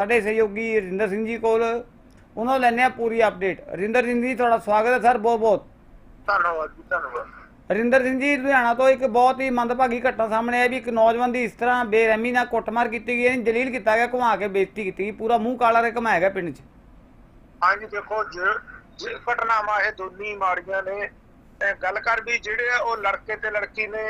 ਸਾਡੇ ਸਹਿਯੋਗੀ ਰਿੰਦਰ ਸਿੰਘ ਜੀ ਕੋਲ। ਉਹਨਾਂ ਨੂੰ ਲੈਣੇ ਆ ਪੂਰੀ ਅਪਡੇਟ ਰਿੰਦਰ ਸਿੰਘ ਜੀ ਤੁਹਾਡਾ ਸਵਾਗਤ ਹੈ ਸਰ ਬਹੁਤ ਬਹੁਤ। ਧੰਨਵਾਦ ਜੀ ਧੰਨਵਾਦ। ਰਿੰਦਰ ਸਿੰਘ ਜੀ ਲੁਧਿਆਣਾ ਤੋਂ ਇੱਕ ਬਹੁਤ ਹੀ ਮੰਦਭਾਗੀ ਘਟਨਾ ਸਾਹਮਣੇ ਆਈ ਵੀ ਇੱਕ ਨੌਜਵਾਨ ਦੀ ਇਸ ਤਰ੍ਹਾਂ ਬੇਰਹਿਮੀ ਨਾਲ ਕੁੱਟਮਾਰ ਕੀਤੀ ਗਈ ਹੈ। ਜਲੀਲ ਕੀਤਾ ਗਿਆ ਘੁਮਾ ਕੇ ਬੇਇੱਜ਼ਤੀ ਕੀਤੀ ਗਈ। ਪੂਰਾ ਮੂੰਹ ਕਾਲਾ ਰੇ ਘਮਾਇਆ ਗਿਆ ਪਿੰਡ 'ਚ। ਹਾਂਜੀ ਦੇਖੋ ਜੇ ਘਟਨਾਵਾਂ ਇਹ ਦੋਨੀ ਮਾੜੀਆਂ ਨੇ ਗੱਲ ਕਰ ਵੀ ਜਿਹੜੇ ਆ ਉਹ ਲੜਕੇ ਤੇ ਲੜਕੀ ਨੇ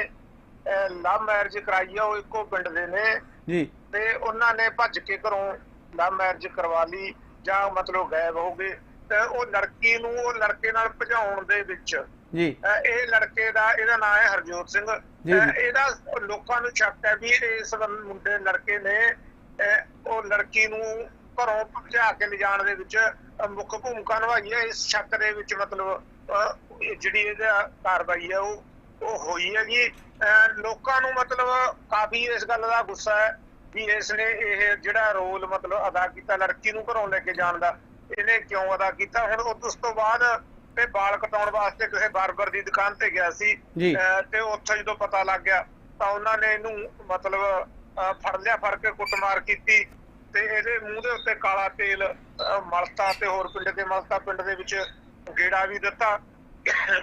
ਲਵ ਮੈਰਿਜ ਕਰਾਈ ਆ ਉਹ ਇੱਕੋ ਪਿੰਡ ਦੇ ਨੇ। ਜੀ। ਤੇ ਉਹਨਾਂ ਨੇ ਭੱਜ ਕੇ ਘਰੋਂ ਲਵ ਮੈਰਿਜ ਕਰਵਾ ਲਈ ਜਾਂ ਮਤਲਬ ਗਾਇਬ ਹੋ ਗਏ ਤੇ ਉਹ ਲੜਕੀ ਨੂੰ ਉਹ ਲੜਕੇ ਨਾਲ ਭਜਾਉਣ ਦੇ ਵਿੱਚ ਜੀ। ਇਹ ਲੜਕੇ ਦਾ ਇਹਦਾ ਨਾਮ ਹੈ ਹਰਜੋਤ ਸਿੰਘ। ਇਹਦਾ ਲੋਕਾਂ ਨੂੰ ਸ਼ੱਕ ਹੈ ਵੀ ਇਸ ਮੁੰਡੇ ਲੜਕੇ ਨੇ ਉਹ ਲੜਕੀ ਨੂੰ ਘਰੋਂ ਭਜਾ ਕੇ ਲਿਜਾਣ ਦੇ ਵਿੱਚ ਮੁੱਖ ਭੂਮਿਕਾ ਨਿਭਾਈ ਹੈ ਇਸ ਸ਼ੱਕ ਦੇ ਵਿੱਚ ਮਤਲਬ ਜਿਹੜੀ ਇਹਦਾ ਕਾਰਵਾਈ ਹੈ ਉਹ ਉਹ ਹੋਈ ਹੈ ਜੀ। ਲੋਕਾਂ ਨੂੰ ਮਤਲਬ ਕਾਫੀ ਇਸ ਗੱਲ ਦਾ ਗੁੱਸਾ ਹੈ। ਵੀ ਇਸ ਨੇ ਇਹ ਜਿਹੜਾ ਰੋਲ ਮਤਲਬ ਅਦਾ ਕੀਤਾ ਲੜਕੀ ਨੂੰ ਘਰੋਂ ਲੈ ਕੇ ਜਾਣ ਦਾ ਇਹਨੇ ਕਿਉਂ ਅਦਾ ਕੀਤਾ? ਹੁਣ ਉਸ ਤੋਂ ਬਾਅਦ ਤੇ ਵਾਲ ਕਟਾਉਣ ਵਾਸਤੇ ਕਿਸੇ ਬਾਰਬਰ ਦੀ ਦੁਕਾਨ ਤੇ ਗਿਆ ਸੀ ਤੇ ਉੱਥੇ ਜਦੋਂ ਪਤਾ ਲੱਗ ਗਿਆ ਤਾਂ ਉਹਨਾਂ ਨੇ ਇਹਨੂੰ ਮਤਲਬ ਫੜ ਲਿਆ ਫੜ ਕੇ ਕੁੱਟਮਾਰ ਕੀਤੀ ਤੇ ਇਹਦੇ ਮੂੰਹ ਦੇ ਉੱਤੇ ਕਾਲਾ ਤੇਲ ਮਲਤਾ ਤੇ ਹੋਰ ਪਿੰਡ ਦੇ ਮਲਤਾ ਪਿੰਡ ਦੇ ਵਿੱਚ ਗੇੜਾ ਵੀ ਦਿੱਤਾ।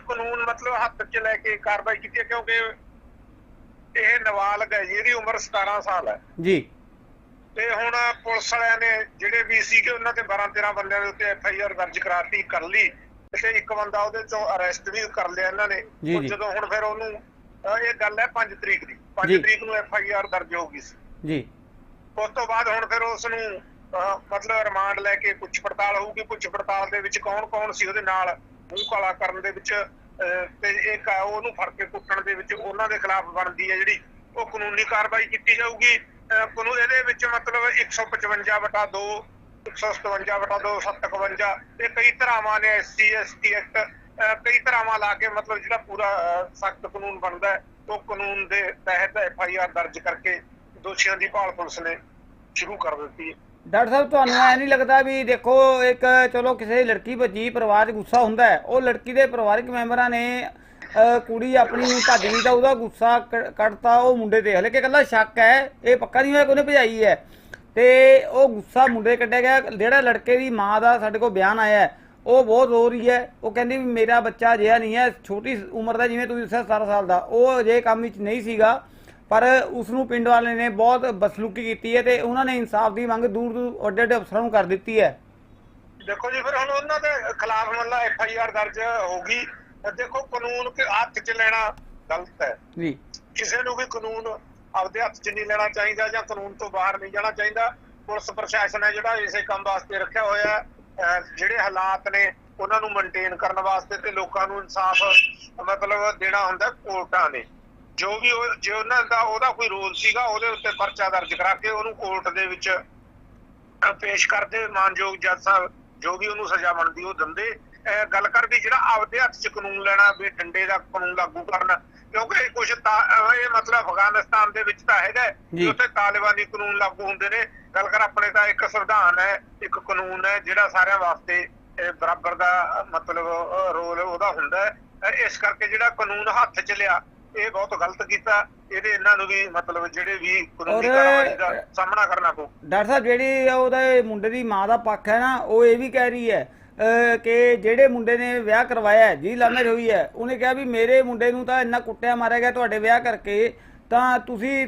ਕਾਨੂੰਨ ਮਤਲਬ ਹੱਥ 'ਚ ਲੈ ਕੇ ਕਾਰਵਾਈ ਕੀਤੀ ਕਿਉਂਕਿ ਇਹ ਨਾਬਾਲਗ ਹੈ ਜੀ, ਇਹਦੀ ਉਮਰ 17 ਸਾਲ ਹੈ। ਜੀ। ਤੇ ਹੁਣ ਪੁਲਿਸ ਵਾਲਿਆਂ ਨੇ ਜਿਹੜੇ ਵੀ ਸੀਗੇ ਉਹਨਾਂ ਤੇ 12 13 ਬੰਦਿਆਂ ਦੇ ਉੱਤੇ ਐਫ ਆਈ ਆਰ ਦਰਜ ਕਰਾਤੀ ਕਰ ਲਈ। ਤੇ ਇੱਕ ਬੰਦਾ ਉਹਦੇ ਚੋਂ ਅਰੈਸਟ ਵੀ ਕਰ ਲਿਆ ਇਹਨਾਂ ਨੇ। ਜਦੋਂ ਹੁਣ ਫਿਰ ਉਹਨੂੰ ਇਹ ਗੱਲ ਹੈ 5 ਤਰੀਕ ਦੀ। 5 ਜੀ। ਤਰੀਕ ਨੂੰ ਐਫ ਆਈ ਆਰ ਦਰਜ ਹੋ ਗਈ ਸੀ। ਜੀ। ਉਸ ਤੋਂ ਬਾਅਦ ਹੁਣ ਫਿਰ ਉਸ ਨੂੰ ਮਤਲਬ ਰਿਮਾਂਡ ਲੈ ਕੇ ਪੁੱਛ ਪੜਤਾਲ ਹੋਊਗੀ। ਪੁੱਛ ਪੜਤਾਲ ਦੇ ਵਿੱਚ ਕੌਣ ਕੌਣ ਸੀ ਉਹਦੇ ਨਾਲ? ਮੂੰਹ ਕਾਲਾ ਕਰਨ ਦੇ ਵਿੱਚ ਤੇ ਇੱਕ ਉਹਨੂੰ ਫੜ ਕੇ ਕੁੱਟਣ ਦੇ ਵਿੱਚ ਉਹਨਾਂ ਦੇ ਖਿਲਾਫ ਬਣਦੀ ਹੈ ਜਿਹੜੀ ਉਹ ਕਾਨੂੰਨੀ ਕਾਰਵਾਈ ਕੀਤੀ ਜਾਊਗੀ। ਅਹ, ਕਾਨੂੰਨ ਇਹਦੇ ਵਿੱਚ ਮਤਲਬ 155 ਬਟਾ 2 157 ਬਟਾ 2 751 ਇਹ ਕਈ ਧਰਾਵਾਂ ਨੇ ਐਸਸੀ ਐਸਟੀ ਐਕਟ। ਕਈ ਧਰਾਵਾਂ ਲਾ ਕੇ ਮਤਲਬ ਜਿਹੜਾ ਪੂਰਾ ਸਖਤ ਕਾਨੂੰਨ ਬਣਦਾ ਹੈ ਉਹ ਕਾਨੂੰਨ ਦੇ ਤਹਿਤ ਐਫ ਆਈ ਆਰ ਦਰਜ ਕਰਕੇ ਦੋਸ਼ੀਆਂ ਦੀ ਭਾਲ ਪੁਲਿਸ ਨੇ ਸ਼ੁਰੂ ਕਰ ਦਿੱਤੀ ਹੈ। ਡਾਕਟਰ ਸਾਹਿਬ ਤੁਹਾਨੂੰ ਐ ਨਹੀਂ ਲੱਗਦਾ ਵੀ ਦੇਖੋ ਇੱਕ ਚਲੋ ਕਿਸੇ ਲੜਕੀ ਭੱਜੀ ਪਰਿਵਾਰ 'ਚ ਗੁੱਸਾ ਹੁੰਦਾ ਹੈ ਉਹ ਲੜਕੀ ਦੇ ਪਰਿਵਾਰਕ ਮੈਂਬਰਾਂ ਨੇ ਅਹ, ਕੁੜੀ ਆਪਣੀ ਨੂੰ ਭੱਜ ਗਈ ਤਾਂ ਉਹਦਾ ਗੁੱਸਾ ਕ- ਕੱਢਤਾ ਉਹ ਮੁੰਡੇ ਤੇ। ਹਲੇ ਕਿ ਇਕੱਲਾ ਸ਼ੱਕ ਹੈ ਇਹ ਪੱਕਾ ਨਹੀਂ ਹੋਇਆ ਕਿ ਉਹਨੇ ਭਜਾਈ ਹੈ। ਤੇ ਉਹ ਗੁੱਸਾ ਮੁੰਡੇ ਕੱਢਿਆ ਗਿਆ ਜਿਹੜਾ ਲੜਕੇ ਦੀ ਮਾਂ ਦਾ ਸਾਡੇ ਕੋਲ ਬਿਆਨ ਆਇਆ ਹੈ, ਉਹ ਬਹੁਤ ਰੋ ਰਹੀ ਹੈ। ਉਹ ਕਹਿੰਦੀ ਵੀ ਮੇਰਾ ਬੱਚਾ ਅਜਿਹਾ ਨਹੀਂ ਹੈ ਛੋਟੀ ਉਮਰ ਦਾ ਜਿਵੇਂ ਤੁਸੀਂ ਦੱਸਿਆ 17 ਸਾਲ ਦਾ। ਉਹ ਅਜੇ ਕੰਮ ਵਿੱਚ ਨਹੀਂ ਸੀਗਾ। ਪਰ ਉਸ ਨੂੰ ਪਿੰਡ ਵਾਲੇ ਨੇ ਬਹੁਤ ਬਸਲੂਕੀ ਕੀਤੀ ਹੈ ਤੇ ਉਹਨਾਂ ਨੇ ਇਨਸਾਫ ਦੀ ਮੰਗ ਦੂਰ ਦੂਰ ਵੱਡੇ ਵੱਡੇ ਅਫਸਰਾਂ ਨੂੰ ਕਰ ਦਿੱਤੀ ਹੈ। ਦੇਖੋ ਜੀ ਫਿਰ ਹੁਣ ਉਹਨਾਂ ਦੇ ਖਿਲਾਫ ਮਤਲਬ ਐਫ ਆਈ ਆਰ ਦਰਜ ਹੋਗੀ ਦੇਖੋ ਕਾਨੂੰਨ ਕੇ ਹੱਥ 'ਚ ਲੈਣਾ ਗਲਤ ਹੈ। ਜੀ। ਕਿਸੇ ਨੂੰ ਵੀ ਕਾਨੂੰਨ ਆਪਦੇ ਹੱਥ 'ਚ ਨਹੀਂ ਲੈਣਾ ਚਾਹੀਦਾ ਜਾਂ ਕਾਨੂੰਨ ਤੋਂ ਬਾਹਰ ਨਹੀਂ ਜਾਣਾ ਚਾਹੀਦਾ। ਪੁਲਿਸ ਪ੍ਰਸ਼ਾਸਨ ਹੈ ਜਿਹੜਾ ਇਸੇ ਕੰਮ ਵਾਸਤੇ ਰੱਖਿਆ ਹੋਇਆ ਜਿਹੜੇ ਹਾਲਾਤ ਨੇ ਉਹਨਾਂ ਨੂੰ ਮੇਨਟੇਨ ਕਰਨ ਵਾਸਤੇ ਤੇ ਲੋਕਾਂ ਨੂੰ ਇਨਸਾਫ ਮਤਲਬ ਦੇਣਾ ਹੁੰਦਾ ਕੋਰਟਾਂ ਨੇ। ਜੋ ਵੀ ਉਹ ਜੇ ਉਹਨਾਂ ਦਾ ਉਹਦਾ ਕੋਈ ਰੋਲ ਸੀਗਾ ਉਹਦੇ ਉੱਤੇ ਪਰਚਾ ਦਰਜ ਕਰਾ ਕੇ ਉਹਨੂੰ ਕੋਰਟ ਦੇ ਵਿੱਚ ਪੇਸ਼ ਕਰਦੇ ਮਾਨਯੋਗ ਜੱਜ ਸਾਹਿਬ ਜੋ ਵੀ ਉਹਨੂੰ ਸਜ਼ਾ ਬਣਦੀ ਉਹ ਦਿੰਦੇ। ਗੱਲ ਕਰ ਵੀ ਜਿਹੜਾ ਆਪਦੇ ਹੱਥ 'ਚ ਕਾਨੂੰਨ ਲੈਣਾ ਵੀ ਡੰਡੇ ਦਾ ਕਾਨੂੰਨ ਲਾਗੂ ਕਰਨਾ ਕਿਉਂਕਿ ਕੁਝ ਇਹ ਮਤਲਬ ਅਫਗਾਨਿਸਤਾਨ ਦੇ ਵਿੱਚ ਤਾਂ ਹੈਗਾ। ਕਿ ਉੱਥੇ ਤਾਲਿਬਾਨੀ ਕਾਨੂੰਨ ਲਾਗੂ ਹੁੰਦੇ ਨੇ। ਗੱਲ ਕਰ ਆਪਣੇ ਤਾਂ ਇੱਕ ਸੰਵਿਧਾਨ ਹੈ ਇੱਕ ਕਾਨੂੰਨ ਹੈ ਜਿਹੜਾ ਸਾਰਿਆਂ ਵਾਸਤੇ ਬਰਾਬਰ ਦਾ ਮਤਲਬ ਰੋਲ ਉਹਦਾ ਹੁੰਦਾ ਹੈ। ਇਸ ਕਰਕੇ ਜਿਹੜਾ ਕਾਨੂੰਨ ਹੱਥ 'ਚ ਲਿਆ ਇਹ ਬਹੁਤ ਗਲਤ ਕੀਤਾ ਇਹਦੇ ਇਹਨਾਂ ਨੂੰ ਵੀ ਮਤਲਬ ਜਿਹੜੇ ਵੀ ਕਾਨੂੰਨੀ ਕਾਰਵਾਈ ਦਾ ਸਾਹਮਣਾ ਕਰਨਾ ਪਊ। ਡਾਕਟਰ ਸਾਹਿਬ ਜਿਹੜੀ ਉਹਦੇ ਮੁੰਡੇ ਦੀ ਮਾਂ ਦਾ ਪੱਖ ਹੈ ਨਾ ਉਹ ਇਹ ਵੀ ਕਹਿ ਰਹੀ ਹੈ ਕਿ ਜਿਹੜੇ ਮੁੰਡੇ ਨੇ ਵਿਆਹ ਕਰਵਾਇਆ ਜੀ ਲਾਮੇਰ ਹੋਈ ਹੈ ਉਹਨੇ ਕਿਹਾ ਵੀ ਮੇਰੇ ਮੁੰਡੇ ਨੂੰ ਤਾਂ ਇੰਨਾ ਕੁੱਟਿਆ ਮਾਰਿਆ ਗਿਆ ਤੁਹਾਡੇ ਵਿਆਹ ਕਰਕੇ ਤਾਂ ਤੁਸੀਂ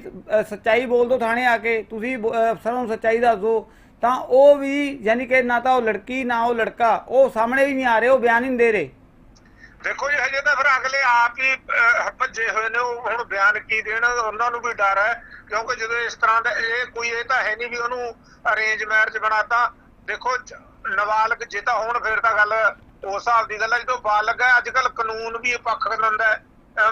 ਸੱਚਾਈ ਬੋਲ ਦਿਓ ਥਾਣੇ ਆ ਕੇ ਤੁਸੀਂ ਅਫਸਰਾਂ ਨੂੰ ਸੱਚਾਈ ਦੱਸ ਦਿਓ। ਤਾਂ ਉਹ ਵੀ ਯਾਨੀ ਕਿ ਨਾ ਤਾਂ ਉਹ ਲੜਕੀ ਨਾ ਉਹ ਲੜਕਾ ਉਹ ਸਾਹਮਣੇ ਵੀ ਨਹੀਂ ਆ ਰਹੇ ਉਹ ਬਿਆਨ ਹੀ ਨਹੀਂ ਦੇ ਰਹੇ। ਦੇਖੋ ਜੀ ਹਜੇ ਤਾਂ ਫਿਰ ਅਗਲੇ ਆਪ ਹੀ ਭੱਜੇ ਹੋਏ ਨੇ ਉਹ ਹੁਣ ਬਿਆਨ ਕੀ ਦੇਣ ਉਹਨਾਂ ਨੂੰ ਵੀ ਡਰ ਹੈ ਕਿਉਂਕਿ ਜਦੋਂ ਇਸ ਤਰ੍ਹਾਂ ਦਾ ਇਹ ਕੋਈ ਇਹ ਤਾਂ ਹੈ ਨਹੀਂ ਵੀ ਉਹਨੂੰ ਅਰੇਂਜ ਮੈਰਿਜ ਬਣਾਤਾ। ਦੇਖੋ ਨਾਬਾਲਗ ਜੇ ਤਾਂ ਹੁਣ ਫਿਰ ਤਾਂ ਗੱਲ ਉਸ ਹਿਸਾਬ ਦੀ ਗੱਲ ਹੈ ਜਦੋਂ ਬਾਲਗ ਹੈ ਅੱਜ ਕੱਲ ਕਾਨੂੰਨ ਵੀ ਪੱਖ ਲੈਂਦਾ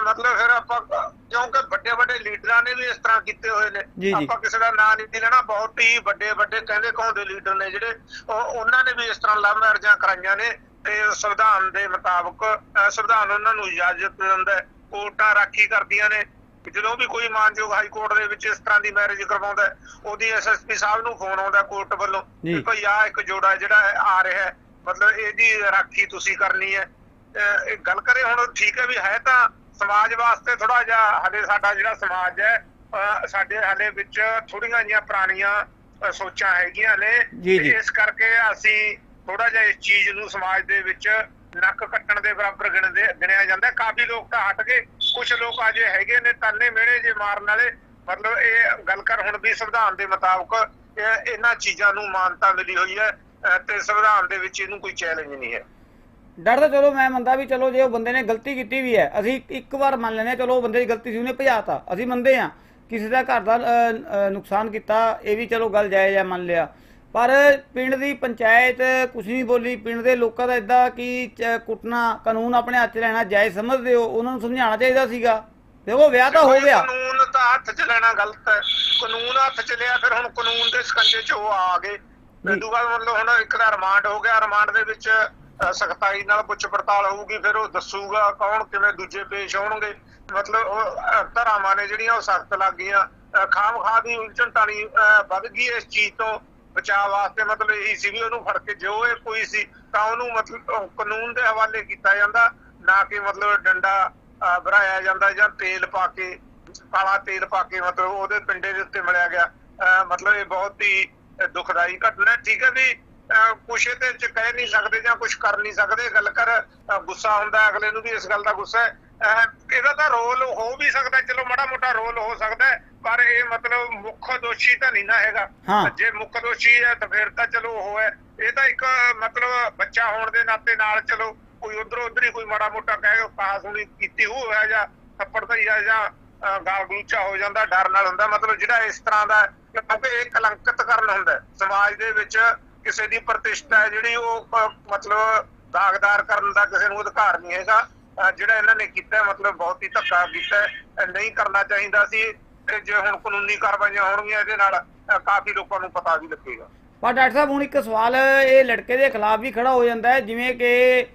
ਮਤਲਬ ਫਿਰ ਆਪਾਂ ਕਿਉਂਕਿ ਵੱਡੇ ਵੱਡੇ ਲੀਡਰਾਂ ਨੇ ਵੀ ਇਸ ਤਰ੍ਹਾਂ ਕੀਤੇ ਹੋਏ ਨੇ। ਆਪਾਂ ਕਿਸੇ ਦਾ ਨਾਂ ਨਹੀਂ ਲੈਣਾ ਬਹੁਤ ਹੀ ਵੱਡੇ ਵੱਡੇ ਕਹਿੰਦੇ ਕਹਾਉਂਦੇ ਲੀਡਰ ਨੇ ਜਿਹੜੇ ਉਹ- ਉਹਨਾਂ ਨੇ ਵੀ ਇਸ ਤਰ੍ਹਾਂ ਲਵ ਮੈਰਿਜਾਂ ਕਰਾਈਆਂ ਨੇ। ਤੇ ਸੰਵਿਧਾਨ ਦੇ ਮੁਤਾਬਕ ਸੰਵਿਧਾਨ ਉਹਨਾਂ ਨੂੰ ਇਜਾਜ਼ਤ ਦਿੰਦਾ ਹੈ। ਕੋਰਟਾਂ ਰਾਖੀ ਕਰਦੀਆਂ ਨੇ ਜਦੋਂ ਵੀ ਕੋਈ ਮਾਨਯੋਗ ਹਾਈ ਕੋਰਟ ਦੇ ਵਿੱਚ ਇਸ ਤਰ੍ਹਾਂ ਦੀ ਮੈਰਿਜ ਕਰਵਾਉਂਦਾ ਉਹਦੀ ਐਸਐਸਪੀ ਸਾਹਿਬ ਨੂੰ ਫੋਨ ਆਉਂਦਾ ਕੋਰਟ ਵੱਲੋਂ। ਕਿ ਭਈ ਆਹ ਇੱਕ ਜੋੜਾ ਜਿਹੜਾ ਆ ਰਿਹਾ ਹੈ ਮਤਲਬ ਇਹਦੀ ਰਾਖੀ ਤੁਸੀਂ ਕਰਨੀ ਹੈ ਗੱਲ ਕਰੇ ਹੁਣ ਠੀਕ ਹੈ ਵੀ ਹੈ ਤਾਂ ਸਮਾਜ ਵਾਸਤੇ ਥੋੜਾ ਜਿਹਾ ਹਲੇ ਸਾਡਾ ਜਿਹੜਾ ਸਮਾਜ ਹੈ ਸਾਡੇ ਹਲੇ ਵਿੱਚ ਥੋੜੀਆਂ ਜੀਆਂ ਪੁਰਾਣੀਆਂ ਸੋਚਾਂ ਹੈਗੀਆਂ ਨੇ। ਇਸ ਕਰਕੇ ਅਸੀਂ ਥੋੜਾ ਜਿਹਾ ਇਸ ਚੀਜ਼ ਨੂੰ ਸਮਾਜ ਦੇ ਵਿੱਚ ਨੱਕ ਕੱਟਣ ਦੇ ਬਰਾਬਰ ਗਿਣਦੇ ਗਿਣਿਆ ਜਾਂਦਾ ਕਾਫੀ ਲੋਕ ਤਾਂ ਹਟ ਗਏ। ਕੁਝ ਲੋਕ ਅਜੇ ਹੈਗੇ ਨੇ, ਤਾਨੇ ਮਿਹਣੇ ਜੇ ਮਾਰਨ ਵਾਲੇ। ਮਤਲਬ ਇਹ ਗੱਲ ਕਰ ਹੁਣ ਵੀ ਸੰਵਿਧਾਨ ਦੇ ਮੁਤਾਬਕ ਇਹਨਾਂ ਚੀਜ਼ਾਂ ਨੂੰ ਮਾਨਤਾ ਮਿਲੀ ਹੋਈ ਹੈ ਤੇ ਸੰਵਿਧਾਨ ਦੇ ਵਿੱਚ ਇਹਨੂੰ ਕੋਈ ਚੈਲੰਜ ਨਹੀਂ ਹੈ। ਡਰ ਤਾਂ ਚਲੋ ਮੈਂ ਮੰਨਦਾ ਵੀ ਚਲੋ ਜੇ ਉਹ ਬੰਦੇ ਨੇ ਗਲਤੀ ਕੀਤੀ ਵੀ ਹੈ, ਅਸੀਂ ਇੱਕ ਵਾਰ ਮੰਨ ਲੈਂਦੇ ਹਾਂ, ਚਲੋ ਉਹ ਬੰਦੇ ਦੀ ਗਲਤੀ ਸੀ, ਉਹਨੇ ਭਜਾਤਾ। ਅਸੀਂ ਮੰਨਦੇ ਹਾਂ। ਕਿਸੇ ਦਾ ਘਰ ਦਾ ਨੁਕਸਾਨ ਕੀਤਾ, ਇਹ ਵੀ ਚਲੋ ਗੱਲ ਜਾਇਜ਼ ਹੈ, ਮੰਨ ਲਿਆ। ਪਰ ਪਿੰਡ ਦੀ ਪੰਚਾਇਤ ਕੁਝ ਨਹੀਂ ਬੋਲੀ ਪਿੰਡ ਦੇ ਲੋਕਾਂ ਦਾ ਇਦਾਂ ਕਿ ਕੁੱਟਣਾ ਕਾਨੂੰਨ ਆਪਣੇ ਹੱਥ 'ਚ ਲੈਣਾ ਜਾਇਜ਼ ਸਮਝਦੇ ਹੋ ਉਹਨਾਂ ਨੂੰ ਸਮਝਾਉਣਾ ਚਾਹੀਦਾ ਸੀਗਾ। ਦੇਖੋ ਵਿਆਹ ਤਾਂ ਹੋ ਗਿਆ। ਕਾਨੂੰਨ ਤਾਂ ਹੱਥ 'ਚ ਲੈਣਾ ਗਲਤ ਹੈ। ਕਾਨੂੰਨ ਹੱਥ 'ਚ ਲਿਆ ਫਿਰ ਹੁਣ ਕਾਨੂੰਨ ਦੇ ਸਕੰਜੇ 'ਚ ਉਹ ਆ ਗਏ। ਇਦੋਂ ਬਾਅਦ ਮਤਲਬ ਹੁਣ ਇੱਕ ਦਾ ਰਿਮਾਂਡ ਹੋ ਗਿਆ ਰਿਮਾਂਡ ਦੇ ਵਿੱਚ ਸਖਤਾਈ ਨਾਲ ਪੁੱਛ ਪੜਤਾਲ ਹੋਊਗੀ ਫਿਰ ਉਹ ਦੱਸੂਗਾ ਕੌਣ ਕਿਵੇਂ ਦੂਜੇ ਪੇਸ਼ ਹੋਣਗੇ। ਮਤਲਬ ਉਹ ਧਾਰਾਵਾਂ ਨੇ ਜਿਹੜੀਆਂ ਉਹ ਸਖਤ ਲੱਗ ਗਈਆਂ। ਖਾਮ ਖਾ ਦੀ ਉਲਝਣ ਟਾਣੀ ਵੱਧ ਗਈ ਇਸ ਚੀਜ਼ ਤੋਂ। ਬਚਾਅ ਵਾਸਤੇ ਮਤਲਬ ਇਹੀ ਸੀ ਵੀ ਉਹਨੂੰ ਫੜ ਕੇ ਜੋ ਇਹ ਕੋਈ ਸੀ ਤਾਂ ਉਹਨੂੰ ਮਤਲਬ ਕਾਨੂੰਨ ਦੇ ਹਵਾਲੇ ਕੀਤਾ ਜਾਂਦਾ ਨਾ ਕਿ ਮਤਲਬ ਡੰਡਾ ਭਰਾਇਆ ਜਾਂਦਾ ਜਾਂ ਤੇਲ ਪਾ ਕੇ ਕਾਲਾ ਤੇਲ ਪਾ ਕੇ ਮਤਲਬ ਉਹਦੇ ਪਿੰਡੇ ਦੇ ਉੱਤੇ ਮਿਲਿਆ ਗਿਆ। ਅਹ, ਮਤਲਬ ਇਹ ਬਹੁਤ ਹੀ ਦੁਖਦਾਈ ਘਟਨਾ ਹੈ। ਠੀਕ ਹੈ ਵੀ ਅਹ, ਕੁਛ ਇਹਦੇ ਚ ਕਹਿ ਨਹੀਂ ਸਕਦੇ ਜਾਂ ਕੁਛ ਕਰ ਨਹੀਂ ਸਕਦੇ। ਗੱਲ ਕਰ ਗੁੱਸਾ ਹੁੰਦਾ ਅਗਲੇ ਨੂੰ ਵੀ ਇਸ ਗੱਲ ਦਾ ਗੁੱਸਾ ਹੈ। ਇਹਦਾ ਤਾਂ ਰੋਲ ਹੋ ਵੀ ਸਕਦਾ ਚਲੋ ਮਾੜਾ ਮੋਟਾ ਰੋਲ ਹੋ ਸਕਦਾ ਪਰ ਇਹ ਮਤਲਬ ਮੁੱਖ ਦੋਸ਼ੀ ਤਾਂ ਨਹੀਂ ਨਾ ਹੈਗਾ। ਜੇ ਮੁੱਖ ਦੋਸ਼ੀ ਹੈ ਤਾਂ ਫਿਰ ਤਾਂ ਚਲੋ ਉਹ ਹੈ ਇਹ ਤਾਂ ਇੱਕ ਮਤਲਬ ਬੱਚਾ ਹੋਣ ਦੇ ਨਾਤੇ ਨਾਲ ਚਲੋ ਕੋਈ ਉਧਰ ਉਧਰ ਹੀ ਕੋਈ ਮਾੜਾ ਮੋਟਾ ਕਹਿ ਪਾਸ ਹੋਣੀ ਕੀਤੀ ਹੋਇਆ ਜਾਂ ਥੱਪੜ ਧਈਆ ਜਾਂ ਗਾਲ ਗਲੂਚਾ ਹੋ ਜਾਂਦਾ ਡਰ ਨਾਲ ਹੁੰਦਾ ਮਤਲਬ ਜਿਹੜਾ ਇਸ ਤਰ੍ਹਾਂ ਦਾ ਕਿਉਂਕਿ ਇਹ ਕਲੰਕਿਤ ਕਰਨ ਹੁੰਦਾ। ਸਮਾਜ ਦੇ ਵਿੱਚ ਕਿਸੇ ਦੀ ਪ੍ਰਤਿਸ਼ਠਾ ਹੈ ਜਿਹੜੀ ਉਹ ਮਤਲਬ ਦਾਗਦਾਰ ਕਰਨ ਦਾ ਕਿਸੇ ਨੂੰ ਅਧਿਕਾਰ ਨਹੀਂ ਹੈਗਾ ਜਿਹੜਾ ਇਹਨਾਂ ਨੇ ਕੀਤਾ ਮਤਲਬ ਬਹੁਤ ਹੀ ਧੱਕਾ ਕੀਤਾ ਨਹੀਂ ਕਰਨਾ ਚਾਹੀਦਾ ਸੀ ਜੇ ਹੁਣ ਕਾਨੂੰਨੀ ਕਾਰਵਾਈਆਂ ਹੋਣਗੀਆਂ ਇਹਦੇ ਨਾਲ ਕਾਫੀ ਲੋਕਾਂ ਨੂੰ ਪਤਾ ਵੀ ਲੱਗੇਗਾ। ਪਰ ਡਾਕਟਰ ਸਾਹਿਬ, ਹੁਣ ਇੱਕ ਸਵਾਲ, ਇਹ ਲੜਕੇ ਦੇ ਖਿਲਾਫ ਵੀ ਖੜਾ ਹੋ ਜਾਂਦਾ ਹੈ, ਜਿਵੇਂ ਕਿ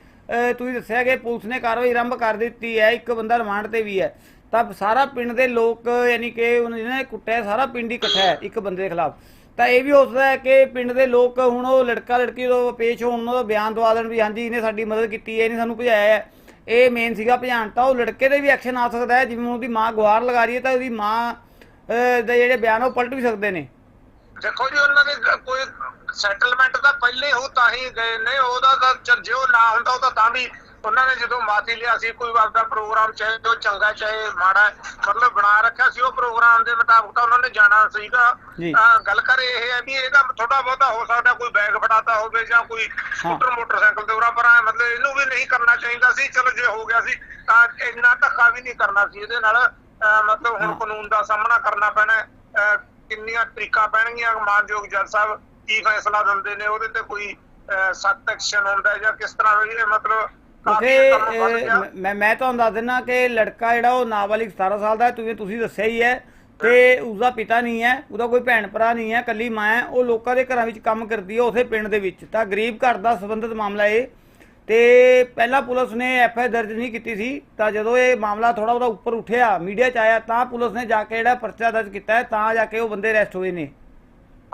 ਤੁਸੀਂ ਦੱਸਿਆ ਕਿ ਪੁਲਿਸ ਨੇ ਕਾਰਵਾਈ ਆਰੰਭ ਕਰ ਦਿੱਤੀ ਹੈ, ਇੱਕ ਬੰਦਾ ਰਿਮਾਂਡ ਤੇ ਵੀ ਹੈ। ਤਾਂ ਸਾਰਾ ਪਿੰਡ ਦੇ ਲੋਕ, ਯਾਨੀ ਕਿ ਉਹਨਾਂ ਨੇ ਕੁੱਟਿਆ, ਸਾਰਾ ਪਿੰਡ ਹੀ ਇਕੱਠਾ ਹੈ, ਇੱਕ ਬੰਦੇ ਦੇ ਖਿਲਾਫ। ਤਾਂ ਇਹ ਵੀ ਹੋ ਸਕਦਾ ਹੈ ਕਿ ਪਿੰਡ ਦੇ ਲੋਕ ਹੁਣ ਉਹ ਲੜਕਾ ਲੜਕੀ ਤੋਂ ਪੇਸ਼ ਹੋਣ, ਉਹਨਾਂ ਦਾ ਬਿਆਨ ਦਵਾ ਦੇਣ ਵੀ ਹਾਂਜੀ, ਇਹਨੇ ਸਾਡੀ ਮਦਦ ਕੀਤੀ ਹੈ, ਇਹਨੇ ਸਾਨੂੰ ਭਜਾਇਆ ਹੈ। ਇਹ ਮੇਨ ਸੀਗਾ ਭਜਾਨ ਤਾਂ ਉਹ ਲੜਕੇ ਦੇ ਵੀ ਐਕਸ਼ਨ ਆ ਸਕਦਾ ਹੈ, ਜਿਵੇਂ ਉਹਦੀ ਮਾਂ ਗੁਹਾਰ ਲਗਾ ਰਹੀ ਹੈ ਤਾਂ ਉਹਦੀ ਮਾਂ ਦੇ ਜਿਹੜੇ ਬਿਆਨ ਉਹ ਪਲਟ ਵੀ ਸਕਦੇ ਨੇ। ਦੇਖੋ ਜੀ, ਉਹਨਾਂ ਦੇ ਕੋਈ ਸੈਟਲਮੈਂਟ ਤਾਂ ਪਹਿਲੇ ਹੋ ਤਾਂ ਹੀ ਗਏ ਨੇ, ਉਹਦਾ ਤਾਂ ਜੇ ਉਹ ਨਾ ਹੁੰਦਾ, ਉਹ ਤਾਂ ਤਾਂ ਵੀ ਉਹਨਾਂ ਨੇ ਜਦੋਂ ਮਾਫੀ ਲਿਆ ਸੀ ਕੋਈ ਆਪਦਾ ਪ੍ਰੋਗਰਾਮ ਚਾਹੇ ਉਹ ਚੰਗਾ ਚਾਹੇ ਮਾੜਾ ਮਤਲਬ ਬਣਾ ਰੱਖਿਆ ਸੀ ਉਹ ਪ੍ਰੋਗਰਾਮ ਦੇ ਮੁਤਾਬਕ ਤਾਂ ਉਹਨਾਂ ਨੇ ਜਾਣਾ ਸੀਗਾ। ਗੱਲ ਕਰ ਇਹ ਹੈ ਵੀ ਇਹਦਾ ਥੋੜਾ ਬਹੁਤਾ ਹੋ ਸਕਦਾ ਕੋਈ ਬੈਗ ਫੜਾਤਾ ਹੋਵੇ ਜਾਂ ਕੋਈ ਸਕੂਟਰ ਮੋਟਰਸਾਈਕਲ ਤੇ ਉਰਾ ਪਰਾਂ ਮਤਲਬ ਇਹਨੂੰ ਵੀ ਨਹੀਂ ਕਰਨਾ ਚਾਹੀਦਾ ਸੀ। ਚਲੋ ਜੇ ਹੋ ਗਿਆ ਸੀ ਤਾਂ ਇੰਨਾ ਧੱਕਾ ਵੀ ਨਹੀਂ ਕਰਨਾ ਸੀ ਇਹਦੇ ਨਾਲ। ਮਤਲਬ ਹੁਣ ਕਾਨੂੰਨ ਦਾ ਸਾਹਮਣਾ ਕਰਨਾ ਪੈਣਾ ਕਿੰਨੀਆਂ ਤਰੀਕਾ ਪੈਣਗੀਆਂ? ਮਾਨਯੋਗ ਜੱਜ ਸਾਹਿਬ ਕੀ ਫੈਸਲਾ ਦਿੰਦੇ ਨੇ? ਉਹਦੇ ਤੇ ਕੋਈ ਸਖਤ ਐਕਸ਼ਨ ਹੁੰਦਾ ਜਾਂ ਕਿਸ ਤਰ੍ਹਾਂ ਵੀ ਇਹ ਮਤਲਬ ਕਿਉਂਕਿ ਮ- ਮੈਂ ਤੁਹਾਨੂੰ ਦੱਸ ਦਿੰਦਾ ਕਿ ਲੜਕਾ ਜਿਹੜਾ ਉਹ ਨਾਬਾਲਿਗ 17 ਸਾਲ ਦਾ ਹੈ ਤੁਸੀਂ ਤੁਸੀਂ ਦੱਸਿਆ ਹੀ ਹੈ। ਤੇ ਉਸਦਾ ਪਿਤਾ ਨਹੀਂ ਹੈ ਉਹਦਾ ਕੋਈ ਭੈਣ ਭਰਾ ਨਹੀਂ ਹੈ ਕੱਲੀ ਮਾਂ ਹੈ। ਉਹ ਲੋਕਾਂ ਦੇ ਘਰਾਂ ਵਿੱਚ ਕੰਮ ਕਰਦੀ ਹੈ ਉਸੇ ਪਿੰਡ ਦੇ ਵਿੱਚ। ਤਾਂ ਗਰੀਬ ਘਰ ਦਾ ਸੰਬੰਧਿਤ ਮਾਮਲਾ ਇਹ। ਤੇ ਪਹਿਲਾਂ ਪੁਲਿਸ ਨੇ ਐਫ ਆਈ ਦਰਜ ਨਹੀਂ ਕੀਤੀ ਸੀ। ਤਾਂ ਜਦੋਂ ਇਹ ਮਾਮਲਾ ਥੋੜਾ ਬਹੁਤਾ ਉੱਪਰ ਉੱਠਿਆ ਮੀਡੀਆ 'ਚ ਆਇਆ ਤਾਂ ਪੁਲਿਸ ਨੇ ਜਾ ਕੇ ਜਿਹੜਾ ਪਰਚਾ ਦਰਜ ਕੀਤਾ ਹੈ ਤਾਂ ਜਾ ਕੇ ਉਹ ਬੰਦੇ ਅਰੈਸਟ ਹੋਏ ਨੇ।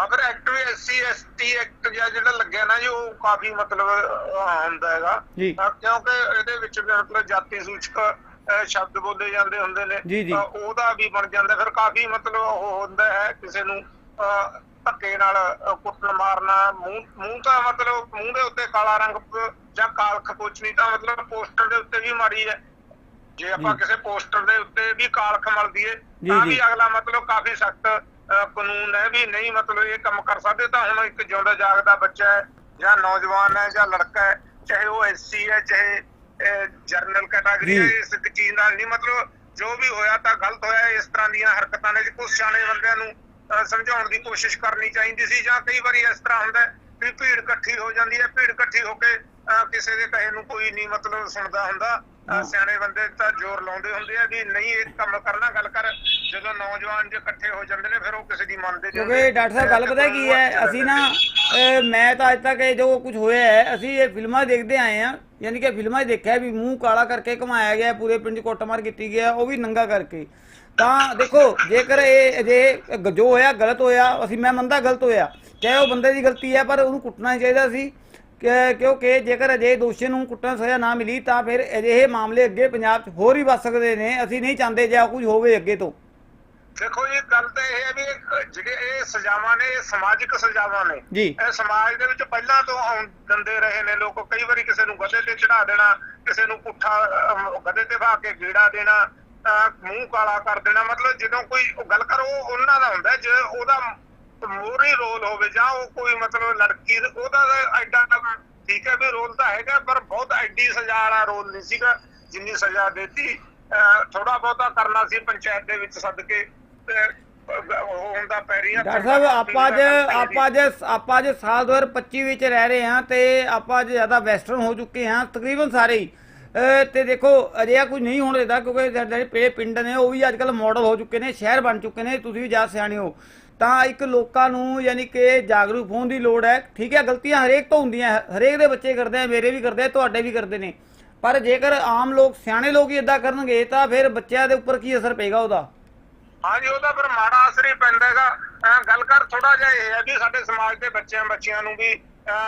ਅਗਰ ਐਕਟ ਵੀ ਐਸਸੀ ਐਸਟੀ ਐਕਟ ਜਿਹੜਾ ਲੱਗਿਆ ਨਾ ਜੀ ਉਹ ਕਾਫੀ ਮਤਲਬ ਹੁੰਦਾ ਹੈਗਾ। ਕਿਉਂਕਿ ਇਹਦੇ ਵਿੱਚ ਮਤਲਬ ਜਾਤੀ ਸੂਚਕ ਸ਼ਬਦ ਬੋਲੇ ਜਾਂਦੇ ਹੁੰਦੇ ਨੇ। ਉਹਦਾ ਵੀ ਬਣ ਜਾਂਦਾ। ਫਿਰ ਕਾਫੀ ਮਤਲਬ ਉਹ ਹੁੰਦਾ ਹੈ ਕਿਸੇ ਨੂੰ ਧੱਕੇ ਨਾਲ ਕੁੱਟਣ ਮਾਰਨਾ ਮੂੰਹ ਤਾਂ ਮਤਲਬ ਮੂੰਹ ਦੇ ਉੱਤੇ ਕਾਲਾ ਰੰਗ ਜਾਂ ਕਾਲਖ ਕੋਚਣੀ ਤਾਂ ਮਤਲਬ ਪੋਸਟਰ ਦੇ ਉੱਤੇ ਵੀ ਮਾਰੀ ਹੈ। ਜੇ ਆਪਾਂ ਕਿਸੇ ਪੋਸਟਰ ਦੇ ਉੱਤੇ ਵੀ ਕਾਲਖ ਮਲਦੀ ਏ ਜੀ, ਤਾਂ। ਵੀ ਅਗਲਾ ਮਤਲਬ ਕਾਫੀ ਸਖਤ ਕਾਨੂੰਨ ਹੈ ਵੀ ਨਹੀਂ ਮਤਲਬ ਇਹ ਕੰਮ ਕਰ ਸਕਦੇ ਤਾਂ ਹੁਣ ਇੱਕ ਜਿਉਂਦਾ ਜਾਗਦਾ ਬੱਚਾ ਹੈ ਜਾਂ ਨੌਜਵਾਨ ਹੈ ਜਾਂ ਲੜਕਾ ਹੈ ਚਾਹੇ ਉਹ ਐਸਸੀ ਹੈ ਚਾਹੇ ਜਰਨਲ ਕੈਟਾਗਰੀ ਹੈ। ਇਸ ਚੀਜ਼ ਨਾਲ ਨਹੀਂ ਮਤਲਬ ਜੋ ਵੀ ਹੋਇਆ ਤਾਂ ਗਲਤ ਹੋਇਆ ਇਸ ਤਰ੍ਹਾਂ ਦੀਆਂ ਹਰਕਤਾਂ ਨੇ ਕੁਝ ਸਿਆਣੇ ਬੰਦਿਆਂ ਨੂੰ ਸਮਝਾਉਣ ਦੀ ਕੋਸ਼ਿਸ਼ ਕਰਨੀ ਚਾਹੀਦੀ ਸੀ ਜਾਂ ਕਈ ਵਾਰੀ ਇਸ ਤਰ੍ਹਾਂ ਹੁੰਦਾ ਵੀ ਭੀੜ ਇਕੱਠੀ ਹੋ ਜਾਂਦੀ ਹੈ ਭੀੜ ਇਕੱਠੀ ਹੋ ਕੇ ਕਿਸੇ ਦੇ ਕਹੇ ਨੂੰ ਕੋਈ ਨਹੀਂ ਮਤਲਬ ਸੁਣਦਾ ਹੁੰਦਾ ਅਹ, ਸਿਆਣੇ ਬੰਦੇ ਤਾਂ ਜ਼ੋਰ ਲਾਉਂਦੇ ਹੁੰਦੇ ਆ ਵੀ ਨਹੀਂ ਇਹ ਕੰਮ ਕਰਨਾ ਗੱਲ ਕਰ। ਜਦੋਂ ਨੌਜਵਾਨ ਜੇ ਇਕੱਠੇ ਹੋ ਜਾਂਦੇ ਨੇ ਫਿਰ ਉਹ ਕਿਸੇ ਦੀ ਮੰਨਦੇ ਨਹੀਂ ਕਿਉਂਕਿ ਡਾਕਟਰ ਸਾਹਿਬ ਗੱਲ ਪਤਾ ਕੀ ਹੈ ਅਸੀਂ ਨਾ ਮੈਂ ਤਾਂ ਅੱਜ ਤੱਕ ਇਹ ਜੋ ਕੁਝ ਹੋਇਆ ਹੈ ਅਸੀਂ ਇਹ ਫਿਲਮਾਂ ਦੇਖਦੇ ਆਏ ਆ ਯਾਨੀ ਕਿ ਫਿਲਮਾਂ 'ਚ ਦੇਖਿਆ ਵੀ ਮੂੰਹ ਕਾਲਾ ਕਰਕੇ ਘਮਾਇਆ ਗਿਆ ਪੂਰੇ ਪਿੰਡ ਕੁੱਟਮਾਰ ਕੀਤੀ ਗਿਆ ਉਹ ਵੀ ਨੰਗਾ ਕਰਕੇ। ਤਾਂ ਦੇਖੋ ਜੇਕਰ ਇਹ ਜੇ ਜੋ ਹੋਇਆ ਗਲਤ ਹੋਇਆ ਅਸੀਂ ਮੈਂ ਮੰਨਦਾ ਗਲਤ ਹੋਇਆ। ਚਾਹੇ ਉਹ ਬੰਦੇ ਦੀ ਗਲਤੀ ਹੈ ਪਰ ਉਹਨੂੰ ਕੁੱਟਣਾ ਚਾਹੀਦਾ ਸੀ। ਕਿ- ਕਿਉਂਕਿ ਜੇਕਰ ਅਜੇ ਦੋਸ਼ੀ ਨੂੰ ਕੁੱਟਣ ਸਜ਼ਾ ਨਾ ਮਿਲੀ ਤਾਂ ਫਿਰ ਅਜਿਹੇ ਮਾਮਲੇ ਅੱਗੇ ਪੰਜਾਬ 'ਚ ਹੋਰ ਹੀ ਵੱਧ ਸਕਦੇ ਨੇ। ਅਸੀਂ ਨਹੀਂ ਚਾਹੁੰਦੇ ਜੇ ਕੁਝ ਹੋਵੇ ਅੱਗੇ ਤੋਂ। ਦੇਖੋ ਜੀ ਗੱਲ ਤਾਂ ਇਹ ਹੈ ਵੀ ਜਿਹੜੇ ਇਹ ਸਜ਼ਾਵਾਂ ਨੇ ਇਹ ਸਮਾਜਿਕ ਸਜ਼ਾਵਾਂ ਨੇ। ਇਹ ਸਮਾਜ ਦੇ ਵਿੱਚ ਪਹਿਲਾਂ ਤੋਂ ਦਿੰਦੇ ਰਹੇ ਨੇ ਲੋਕ। ਕਈ ਵਾਰੀ ਕਿਸੇ ਨੂੰ ਗਧੇ ਤੇ ਚੜਾ ਦੇਣਾ ਕਿਸੇ ਨੂੰ ਪੁੱਠਾ ਗਧੇ ਤੇ ਭਾ ਕੇ ਗੇੜਾ ਦੇਣਾ ਮੂੰਹ ਕਾਲਾ ਕਰ ਦੇਣਾ। ਮਤਲਬ ਜਦੋਂ ਕੋਈ ਗੱਲ ਕਰੋ ਉਹਨਾਂ ਦਾ ਹੁੰਦਾ ਜੇ ਉਹਦਾ ਮੋਰੀ ਰੋਲ ਹੋਵੇ ਜਾਂ ਉਹ ਕੋਈ ਮਤਲਬ ਲੜਕੀ ਉਹਦਾ ਐਡਾ ਠੀਕ ਹੈ ਵੀ ਰੋਲ ਤਾਂ ਹੈਗਾ ਪਰ ਬਹੁਤ ਐਡੀ ਸਜ਼ਾ ਵਾਲਾ ਰੋਲ ਨਹੀਂ ਸੀਗਾ ਜਿੰਨੀ ਸਜ਼ਾ ਦਿੱਤੀ। ਥੋੜਾ ਬਹੁਤਾ ਕਰਨਾ ਸੀ ਪੰਚਾਇਤ ਦੇ ਵਿੱਚ ਸੱਦ ਕੇ ਹੁੰਦਾ ਹੱਥ ਡਾਕਟਰ ਸਾਹਿਬ ਆਪਾਂ ਅੱਜ ਆਪਾਂ ਅੱਜ ਆਪਾਂ ਅੱਜ ਸਾਲ 2025 ਵਿੱਚ ਰਹਿ ਰਹੇ ਹਾਂ ਤੇ ਆਪਾਂ ਅੱਜ ਜ਼ਿਆਦਾ ਵੈਸਟਰਨ ਹੋ ਚੁੱਕੇ ਹਾਂ ਤਕਰੀਬਨ ਸਾਰੇ ਹੀ। ਤੇ ਦੇਖੋ ਅਜਿਹਾ ਕੁਝ ਨਹੀਂ ਹੋਣ ਦਿੰਦਾ ਕਿਉਂਕਿ ਜਿਹੜੇ ਪੇ ਪਿੰਡ ਨੇ ਉਹ ਵੀ ਅੱਜ ਕੱਲ ਮਾਡਲ ਹੋ ਚੁੱਕੇ ਨੇ ਸ਼ਹਿਰ ਬਣ ਚੁੱਕੇ ਨੇ ਤੁਸੀਂ ਵੀ ਜ਼ਿਆਦਾ ਸਿਆਣੇ ਹੋ। ਤਾਂ ਇੱਕ ਲੋਕਾਂ ਨੂੰ ਯਾਨੀ ਕਿ ਜਾਗਰੂਕ ਹੋਣ ਦੀ ਲੋੜ ਹੈ। ਠੀਕ ਹੈ, ਗਲਤੀਆਂ ਹਰੇਕ ਤੋਂ ਹੁੰਦੀਆਂ ਹਰੇਕ ਦੇ ਬੱਚੇ ਕਰਦੇ ਆ, ਮੇਰੇ ਵੀ ਕਰਦੇ ਆ, ਤੁਹਾਡੇ ਵੀ ਕਰਦੇ ਨੇ। ਪਰ ਜੇਕਰ ਆਮ ਲੋਕ, ਸਿਆਣੇ ਲੋਕ ਹੀ ਇਦਾਂ ਕਰਨਗੇ, ਤਾਂ ਫਿਰ ਬੱਚਿਆਂ ਦੇ ਉੱਪਰ ਕੀ ਅਸਰ ਪਏਗਾ ਉਹਦਾ? ਹਾਂਜੀ ਉਹਦਾ ਫਿਰ ਮਾੜਾ ਅਸਰ ਹੀ ਪੈਂਦਾ ਗੱਲ ਕਰ ਥੋੜਾ ਜਿਹਾ ਇਹ ਹੈ ਵੀ ਸਾਡੇ ਸਮਾਜ ਦੇ ਬੱਚਿਆਂ ਬੱਚਿਆਂ ਨੂੰ ਵੀ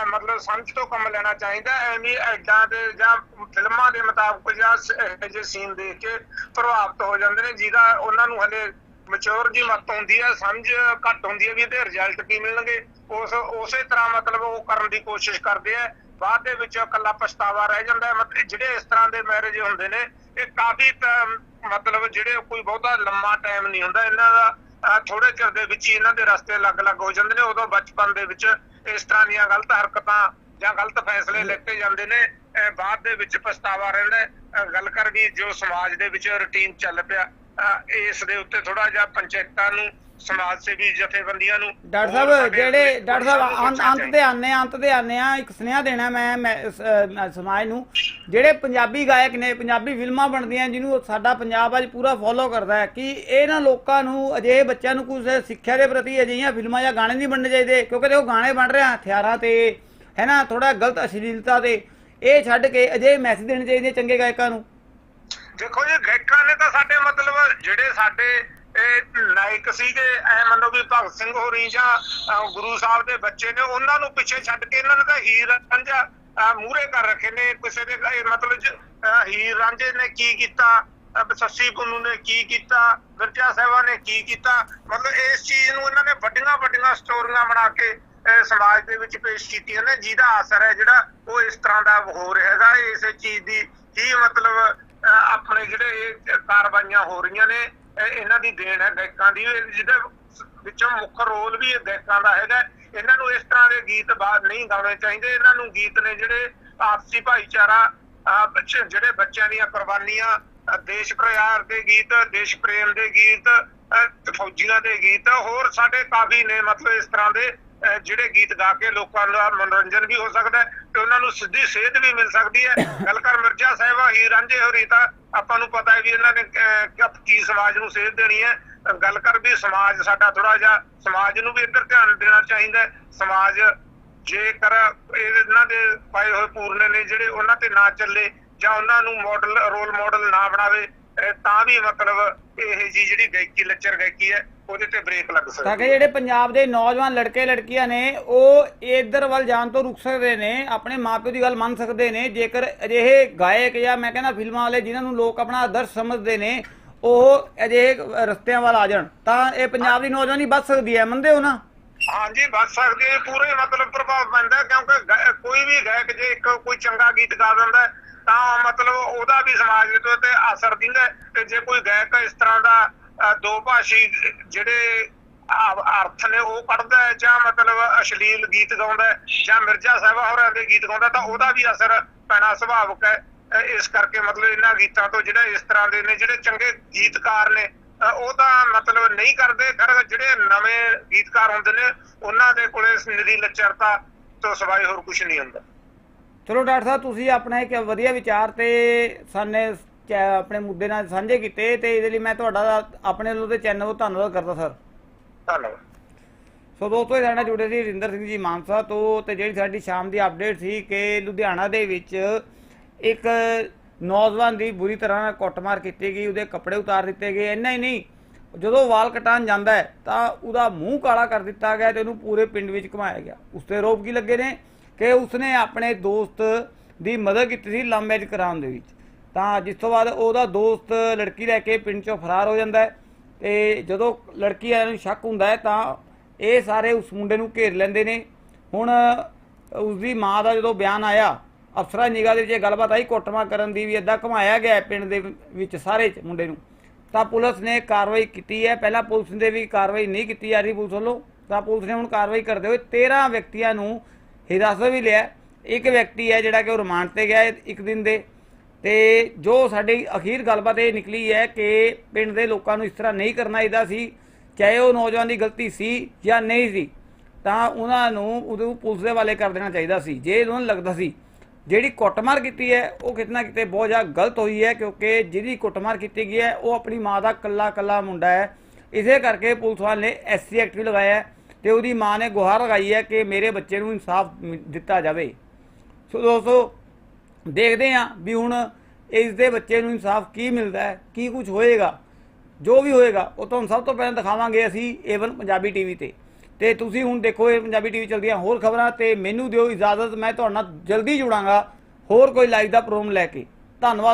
ਮਤਲਬ ਸਮਝ ਤੋਂ ਕੰਮ ਲੈਣਾ ਚਾਹੀਦਾ ਐਵੇਂ ਐਡਾਂ ਦੇ ਜਾਂ ਫਿਲਮਾਂ ਦੇ ਮੁਤਾਬਕ ਜਾਂ ਸ- ਸੀਨ ਦੇਖ ਕੇ ਪ੍ਰਭਾਵਿਤ ਹੋ ਜਾਂਦੇ ਨੇ, ਜਿਹਦਾ ਉਹਨਾਂ ਨੂੰ ਹਲੇ ਮੈਚੁਰ ਜੀ ਮਤ ਹੁੰਦੀ ਹੈ ਸਮਝ ਘੱਟ ਹੁੰਦੀ ਹੈ ਵੀ ਇਹਦੇ ਰਿਜ਼ਲਟ ਕੀ ਮਿਲਣਗੇ। ਉਸ ਉਸੇ ਤਰ੍ਹਾਂ ਮਤਲਬ ਉਹ ਕਰਨ ਦੀ ਕੋਸ਼ਿਸ਼ ਕਰਦੇ ਆ। ਬਾਅਦ ਦੇ ਵਿੱਚ ਇਕੱਲਾ ਪਛਤਾਵਾ ਰਹਿ ਜਾਂਦਾ ਮਤਲਬ ਜਿਹੜੇ ਇਸ ਤਰ੍ਹਾਂ ਦੇ ਮੈਰਿਜ ਹੁੰਦੇ ਨੇ ਇਹ ਕਾਫੀ ਮਤਲਬ ਜਿਹੜੇ ਕੋਈ ਬਹੁਤਾ ਲੰਮਾ ਟਾਈਮ ਨਹੀਂ ਹੁੰਦਾ। ਇਹਨਾਂ ਦਾ ਥੋੜੇ ਚਿਰ ਦੇ ਵਿੱਚ ਹੀ ਇਹਨਾਂ ਦੇ ਰਸਤੇ ਅਲੱਗ-ਅਲੱਗ ਹੋ ਜਾਂਦੇ ਨੇ। ਉਦੋਂ ਬਚਪਨ ਦੇ ਵਿੱਚ ਇਸ ਤਰ੍ਹਾਂ ਦੀਆਂ ਗਲਤ ਹਰਕਤਾਂ ਜਾਂ ਗਲਤ ਫੈਸਲੇ ਲਿੱਤੇ ਜਾਂਦੇ ਨੇ। ਬਾਅਦ ਦੇ ਵਿੱਚ ਪਛਤਾਵਾ ਰਹਿੰਦਾ ਗੱਲ ਕਰ ਵੀ ਜੋ ਸਮਾਜ ਦੇ ਵਿੱਚ ਰੁਟੀਨ ਚੱਲ ਪਿਆ ਇਸ ਦੇ ਉੱਤੇ ਥੋੜਾ ਜਿਹਾ ਪੰਚਾਇਤਾਂ ਨੂੰ ਸਮਾਜ ਸੇਵੀ ਜਥੇਬੰਦੀਆਂ ਨੂੰ ਡਾਕਟਰ ਸਾਹਿਬ ਜਿਹੜੇ ਡਾਕਟਰ ਸਾਹਿਬ ਅੰਤ ਤੇ ਆਨੇ ਅੰਤ ਤੇ ਆਨੇ ਆ ਇੱਕ ਸੁਨੇਹਾ ਦੇਣਾ ਮੈਂ ਮੈਂ ਇਸ, ਸਮਾਜ ਨੂੰ। ਜਿਹੜੇ ਪੰਜਾਬੀ ਗਾਇਕ ਨੇ ਪੰਜਾਬੀ ਫਿਲਮਾਂ ਬਣਦੀਆਂ ਜਿਹਨੂੰ ਸਾਡਾ ਪੰਜਾਬ ਅੱਜ ਪੂਰਾ ਫੋਲੋ ਕਰਦਾ ਹੈ ਕਿ ਇਹਨਾਂ ਲੋਕਾਂ ਨੂੰ ਅਜਿਹੇ ਬੱਚਿਆਂ ਨੂੰ ਕੁਝ ਸਿੱਖਿਆ ਦੇ ਪ੍ਰਤੀ ਅਜਿਹੀਆਂ ਫਿਲਮਾਂ ਜਾਂ ਗਾਣੇ ਨਹੀਂ ਬਣਨੇ ਚਾਹੀਦੇ ਕਿਉਂਕਿ ਦੇਖੋ ਗਾਣੇ ਬਣ ਰਹੇ ਆ ਹਥਿਆਰਾਂ ਤੇ ਹੈ ਨਾ ਥੋੜਾ ਗਲਤ ਅਸ਼ਲੀਲਤਾ ਤੇ। ਇਹ ਛੱਡ ਕੇ ਅਜਿਹੇ ਮੈਸੇਜ ਦੇਣੇ ਚਾਹੀਦੇ ਚੰਗੇ ਗਾਇਕਾਂ ਨੂੰ। ਦੇਖੋ ਜੀ, ਗਾਇਕਾਂ ਨੇ ਤਾਂ ਸਾਡੇ ਮਤਲਬ ਜਿਹੜੇ ਸਾਡੇ, ਇਹ ਨਾਇਕ ਸੀਗੇ, ਐ ਮੰਨੋ ਵੀ ਭਗਤ ਸਿੰਘ ਹੋਰੀ ਜਾਂ ਗੁਰੂ ਸਾਹਿਬ ਦੇ ਬੱਚੇ ਨੇ, ਉਹਨਾਂ ਨੂੰ ਪਿੱਛੇ ਛੱਡ ਕੇ ਇਹਨਾਂ ਨੇ ਤਾਂ ਹੀਰ ਰਾਂਝਾ ਮੂਰੇ ਕਰ ਰੱਖੇ ਨੇ, ਕਿਸੇ ਦੇ ਮਤਲਬ ਹੀਰ ਰਾਂਝੇ ਨੇ ਕੀ ਕੀਤਾ ਸੱਸੀ ਪੁੰਨੂ ਨੇ ਕੀ ਕੀਤਾ, ਮਿਰਜ਼ਾ ਸਾਹਿਬਾ ਨੇ ਕੀ ਕੀਤਾ, ਮਤਲਬ ਇਸ ਚੀਜ਼ ਨੂੰ ਇਹਨਾਂ ਨੇ ਵੱਡੀਆਂ ਵੱਡੀਆਂ ਸਟੋਰੀਆਂ ਬਣਾ ਕੇ ਸਮਾਜ ਦੇ ਵਿੱਚ ਪੇਸ਼ ਕੀਤੀਆਂ ਨੇ, ਜਿਹਦਾ ਅਸਰ ਹੈ ਜਿਹੜਾ ਉਹ ਇਸ ਤਰ੍ਹਾਂ ਦਾ ਹੋ ਰਿਹਾ ਹੈਗਾ, ਇਸੇ ਚੀਜ਼ ਦੀ ਕੀ ਮਤਲਬ ਆਪਣੇ ਜਿਹੜੇ ਇਹ ਕਾਰਵਾਈਆਂ ਹੋ ਰਹੀਆਂ ਨੇ ਇਹ ਇਹਨਾਂ ਦੀ ਦੇਣ ਹੈ ਗਾਇਕਾਂ ਦੀ। ਜਿਹਦੇ ਵਿੱਚੋਂ ਮੁੱਖ ਰੋਲ ਵੀ ਇਹ ਗਾਇਕਾਂ ਦਾ ਹੈਗਾ। ਇਹਨਾਂ ਨੂੰ ਇਸ ਤਰ੍ਹਾਂ ਦੇ ਗੀਤ ਬਾਅਦ ਨਹੀਂ ਗਾਉਣੇ ਚਾਹੀਦੇ। ਇਹਨਾਂ ਨੂੰ ਗੀਤ ਨੇ ਜਿਹੜੇ ਆਪਸੀ ਭਾਈਚਾਰਾ ਜਿਹੜੇ ਬੱਚਿਆਂ ਦੀਆਂ ਕੁਰਬਾਨੀਆਂ ਦੇਸ਼ ਪਿਆਰ ਦੇ ਗੀਤ ਦੇਸ਼ ਪ੍ਰੇਮ ਦੇ ਗੀਤ ਫੌਜੀਆਂ ਦੇ ਗੀਤ ਹੋਰ ਸਾਡੇ ਕਾਫੀ ਨੇ ਮਤਲਬ ਇਸ ਤਰ੍ਹਾਂ ਦੇ ਜਿਹੜੇ ਗੀਤ ਗਾ ਕੇ ਲੋਕਾਂ ਦਾ ਮਨੋਰੰਜਨ ਵੀ ਹੋ ਸਕਦਾ ਹੈ ਤੇ ਉਹਨਾਂ ਨੂੰ ਸਿੱਧੀ ਸੇਧ ਵੀ ਮਿਲ ਸਕਦੀ ਹੈ। ਗੱਲ ਕਰ ਮਿਰਜ਼ਾ ਸਾਹਿਬਾ ਰਾਂਝੇ ਹੋਰੀ ਤਾਂ ਆਪਾਂ ਨੂੰ ਪਤਾ ਹੈ ਵੀ ਇਹਨਾਂ ਨੇ ਕੀ ਸਮਾਜ ਨੂੰ ਸੇਧ ਦੇਣੀ ਹੈ। ਗੱਲ ਕਰ ਵੀ ਸਮਾਜ ਸਾਡਾ ਥੋੜਾ ਜਿਹਾ, ਸਮਾਜ ਨੂੰ ਵੀ ਇੱਧਰ ਧਿਆਨ ਦੇਣਾ ਚਾਹੀਦਾ ਸਮਾਜ ਜੇਕਰ ਇਹਨਾਂ ਦੇ ਪਾਏ ਹੋਏ ਪੂਰਨੇ ਨੇ, ਜਿਹੜੇ ਉਹਨਾਂ ਤੇ ਨਾ ਚੱਲੇ, ਜਾਂ ਉਹਨਾਂ ਨੂੰ ਮਾਡਲ ਰੋਲ ਮਾਡਲ ਨਾ ਬਣਾਵੇ ਤਾਂ ਵੀ ਮਤਲਬ ਇਹ ਜੀ ਜਿਹੜੀ ਗਾਇਕੀ ਲੱਚਰ ਗਾਇਕੀ ਹੈ ਉਹਦੇ ਤੇ ਬ੍ਰੇਕ ਲੱਗ ਤਾਂ ਸਕਦੀ ਕਿ ਹੈ। ਜਿਹੜੇ ਪੰਜਾਬ ਦੇ ਨੌਜਵਾਨ ਲੜਕੇ ਲੜਕੀਆਂ ਨੇ ਉਹ ਇਧਰ ਵੱਲ ਜਾਣ ਤੋਂ ਰੁਕ ਸਕਦੇ ਨੇ ਆਪਣੇ ਮਾਪਿਓ ਦੀ ਗੱਲ ਮੰਨ ਸਕਦੇ ਨੇ ਜੇਕਰ ਅਜਿਹੇ ਗਾਇਕ ਜਾਂ ਮੈਂ ਕਹਿੰਦਾ ਫਿਲਮਾਂ ਵਾਲੇ ਜਿਨ੍ਹਾਂ ਨੂੰ ਲੋਕ ਆਪਣਾ ਆਦਰਸ਼ ਸਮਝਦੇ ਨੇ ਉਹ ਅਜਿਹੇ ਰਸਤਿਆਂ ਵੱਲ ਆ ਜਾਣ ਤਾਂ ਇਹ ਪੰਜਾਬ ਦੀ ਨੌਜਵਾਨੀ ਬਚ ਸਕਦੀ ਹੈ ਮੰਨਦੇ ਹੋ ਨਾ? ਹਾਂਜੀ ਬਚ ਸਕਦੇ ਆ, ਪੂਰੇ ਮਤਲਬ ਪ੍ਰਭਾਵ ਪੈਂਦਾ ਹੈ, ਕਿਉਂਕਿ ਕੋਈ ਵੀ ਗਾਇਕ ਜੇ ਇੱਕ ਕੋਈ ਚੰਗਾ ਗੀਤ ਗਾ ਦਿੰਦਾ ਹੈ, ਤਾਂ ਮਤਲਬ ਉਹਦਾ ਵੀ ਸਮਾਜ ਦੇ ਉੱਤੇ ਅਸਰ ਦਿੰਦਾ ਹੈ ਤੇ ਜੇ ਕੋਈ ਗਾਇਕ ਇਸ ਤਰ੍ਹਾਂ ਦਾ ਦੋ ਭਾਸ਼ੀ ਜਿਹੜੇ ਅਰਥ ਨੇ ਉਹ ਕੱਢਦਾ ਹੈ ਜਾਂ ਮਤਲਬ ਅਸ਼ਲੀਲ ਗੀਤ ਗਾਉਂਦਾ ਹੈ ਜਾਂ ਮਿਰਜ਼ਾ ਸਾਹਿਬਾ ਹੋਰਾਂ ਦੇ ਗੀਤ ਗਾਉਂਦਾ ਤਾਂ ਉਹਦਾ ਵੀ ਅਸਰ ਪੈਣਾ ਸੁਭਾਵਿਕ ਹੈ। ਇਸ ਕਰਕੇ ਮਤਲਬ ਇਹਨਾਂ ਗੀਤਾਂ ਤੋਂ ਜਿਹੜੇ ਇਸ ਤਰ੍ਹਾਂ ਦੇ ਨੇ, ਜਿਹੜੇ ਚੰਗੇ ਗੀਤਕਾਰ ਨੇ ਉਹ ਤਾਂ ਮਤਲਬ ਨਹੀਂ ਕਰਦੇ। ਖਰ, ਜਿਹੜੇ ਨਵੇਂ ਗੀਤਕਾਰ ਹੁੰਦੇ ਨੇ, ਉਹਨਾਂ ਦੇ ਕੋਲੇ ਨਿਰੀ ਲੱਚਰਤਾ ਤੋਂ ਸਿਵਾਏ ਹੋਰ ਕੁਝ ਨਹੀਂ ਹੁੰਦਾ। ਚਲੋ ਡਾਕਟਰ ਸਾਹਿਬ, ਤੁਸੀਂ ਆਪਣਾ ਇੱਕ ਵਧੀਆ ਵਿਚਾਰ ਤੇ ਸਾਨੇ ਆਪਣੇ ਮੁੱਦੇ ਨਾਲ ਸਾਂਝੇ ਕੀਤੇ ਤੇ ਇਹਦੇ ਲਈ ਮੈਂ ਤੁਹਾਡਾ ਆਪਣੇ ਵੱਲੋਂ ਤੇ ਚੈਨਲ ਤੋਂ ਧੰਨਵਾਦ ਕਰਦਾ ਸਰ। ਧੰਨਵਾਦ। ਸੋ ਦੋਸਤੋ ਇਹ ਸਾਡੇ ਜੁੜੇ ਸੀ ਰਿੰਦਰ ਸਿੰਘ ਜੀ ਮਾਨਸਾ ਤੋਂ ਤੇ ਜਿਹੜੀ ਸਾਡੀ ਸ਼ਾਮ ਦੀ ਅਪਡੇਟ ਸੀ ਕਿ ਲੁਧਿਆਣਾ ਦੇ ਵਿੱਚ ਇੱਕ ਨੌਜਵਾਨ ਦੀ ਬੁਰੀ ਤਰ੍ਹਾਂ ਕੁੱਟਮਾਰ ਕੀਤੀ ਗਈ ਉਹਦੇ ਕੱਪੜੇ ਉਤਾਰ ਦਿੱਤੇ ਗਏ। ਇੰਨਾ ਹੀ ਨਹੀਂ ਜਦੋਂ ਵਾਲ ਕਟਾਉਣ ਜਾਂਦਾ ਹੈ ਤਾਂ ਉਹਦਾ ਮੂੰਹ ਕਾਲਾ ਕਰ ਦਿੱਤਾ ਗਿਆ ਤੇ ਉਹਨੂੰ ਪੂਰੇ ਪਿੰਡ ਵਿੱਚ ਘੁਮਾਇਆ ਗਿਆ। ਉਸ ਤੇ ਆਰੋਪ ਕੀ ਲੱਗੇ ਨੇ ਕਿ ਉਸਨੇ ਆਪਣੇ ਦੋਸਤ ਦੀ ਮਦਦ ਕੀਤੀ ਸੀ ਲਵ ਮੈਰਿਜ ਕਰਾਉਣ ਦੇ ਵਿੱਚ। ਤਾਂ ਜਿਸ ਤੋਂ ਬਾਅਦ ਉਹਦਾ ਦੋਸਤ ਲੜਕੀ ਲੈ ਕੇ ਪਿੰਡ ਚੋਂ ਫਰਾਰ ਹੋ ਜਾਂਦਾ ਹੈ ਤੇ ਜਦੋਂ ਲੜਕੀ ਵਾਲਿਆਂ ਨੂੰ ਸ਼ੱਕ ਹੁੰਦਾ ਹੈ ਤਾਂ ਇਹ ਸਾਰੇ ਉਸ ਮੁੰਡੇ ਨੂੰ ਘੇਰ ਲੈਂਦੇ ਨੇ। ਹੁਣ ਉਸ ਦੀ ਮਾਂ ਦਾ ਜਦੋਂ ਬਿਆਨ ਆਇਆ, ਅਫਸਰਾਂ ਨਿਗਾਹ ਦੇ ਵਿੱਚ ਇਹ ਗੱਲਬਾਤ ਆਈ, ਕੁੱਟਮਾਰ ਕਰਨ ਦੀ ਵੀ ਏਦਾਂ ਘੁਮਾਇਆ ਗਿਆ ਪਿੰਡ ਦੇ ਵਿੱਚ ਸਾਰੇ ਚ ਮੁੰਡੇ ਨੂੰ। ਤਾਂ ਪੁਲਿਸ ਨੇ ਕਾਰਵਾਈ ਕੀਤੀ ਹੈ। ਪਹਿਲਾਂ ਪੁਲਿਸ ਨੇ ਵੀ ਕਾਰਵਾਈ ਨਹੀਂ ਕੀਤੀ ਜਾ ਰਹੀ ਪੁਲਿਸ ਵੱਲੋਂ। ਤਾਂ ਪੁਲਿਸ ਨੇ ਹੁਣ ਕਾਰਵਾਈ ਕਰਦੇ ਹੋਏ 13 ਵਿਅਕਤੀਆਂ ਨੂੰ ਹਿਰਾਸਤ ਵੀ ਲਿਆ ਇੱਕ ਵਿਅਕਤੀ ਹੈ ਜਿਹੜਾ ਕਿ ਉਹ ਰਿਮਾਂਡ ਤੇ ਗਿਆ ਇੱਕ ਦਿਨ ਦੇ। ਤੇ ਜੋ ਸਾਡੀ ਅਖੀਰ ਗੱਲਬਾਤ ਇਹ ਨਿਕਲੀ ਹੈ ਕਿ ਪਿੰਡ ਦੇ ਲੋਕਾਂ ਨੂੰ ਇਸ ਤਰ੍ਹਾਂ ਨਹੀਂ ਕਰਨਾ ਚਾਹੀਦਾ ਸੀ, ਚਾਹੇ ਉਹ ਨੌਜਵਾਨ ਦੀ ਗਲਤੀ ਸੀ ਜਾਂ ਨਹੀਂ ਸੀ, ਤਾਂ ਉਹਨਾਂ ਨੂੰ ਉਦੋਂ ਪੁਲਿਸ ਦੇ ਵਾਲੇ ਕਰ ਦੇਣਾ ਚਾਹੀਦਾ ਸੀ, ਜੇ ਉਹਨਾਂ ਨੂੰ ਲੱਗਦਾ ਸੀ। ਜਿਹੜੀ ਕੁੱਟਮਾਰ ਕੀਤੀ ਹੈ, ਉਹ ਕਿਤਨਾ ਕਿਤੇ ਬਹੁਤ ਜ਼ਿਆਦਾ ਗਲਤ ਹੋਈ ਹੈ, ਕਿਉਂਕਿ ਜਿਹਦੀ ਕੁੱਟਮਾਰ ਕੀਤੀ ਗਈ ਹੈ, ਉਹ ਆਪਣੀ ਮਾਂ ਦਾ ਕੱਲਾ ਕੱਲਾ ਮੁੰਡਾ ਹੈ। ਇਸੇ ਕਰਕੇ ਪੁਲਿਸ ਵਾਲੇ ਨੇ ਐਸਸੀ ਐਕਟ ਵੀ ਲਗਾਇਆ ਹੈ ਤੇ ਉਹਦੀ ਮਾਂ ਨੇ ਗੁਹਾਰ ਲਗਾਈ ਹੈ ਕਿ ਮੇਰੇ ਬੱਚੇ ਨੂੰ ਇਨਸਾਫ ਦਿੱਤਾ ਜਾਵੇ। ਸੋ ਦੋਸਤੋ ਦੇਖਦੇ ਹਾਂ ਵੀ ਹੁਣ ਇਸ ਦੇ ਬੱਚੇ ਨੂੰ ਇਨਸਾਫ ਕੀ ਮਿਲਦਾ ਹੈ, ਕੀ ਕੁਝ ਹੋਏਗਾ। ਜੋ ਵੀ ਹੋਏਗਾ, ਉਹ ਤੁਹਾਨੂੰ ਸਭ ਤੋਂ ਪਹਿਲਾਂ ਦਿਖਾਵਾਂਗੇ ਅਸੀਂ ਏਵਨ ਪੰਜਾਬੀ ਟੀਵੀ ਤੇ। ਤੇ ਤੁਸੀਂ ਹੁਣ ਦੇਖੋ, ਇਹ ਪੰਜਾਬੀ ਟੀਵੀ ਚੱਲਦੀਆਂ ਹੋਰ ਖਬਰਾਂ ਤੇ ਮੈਨੂੰ ਦਿਓ ਇਜਾਜ਼ਤ, ਮੈਂ ਤੁਹਾਡੇ ਨਾਲ ਜਲਦੀ ਜੁੜਾਂਗਾ। ਹੋਰ ਕੋਈ ਲਾਈਵ ਦਾ ਪ੍ਰੋਗਰਾਮ ਲੈ ਕੇ। ਧੰਨਵਾਦ।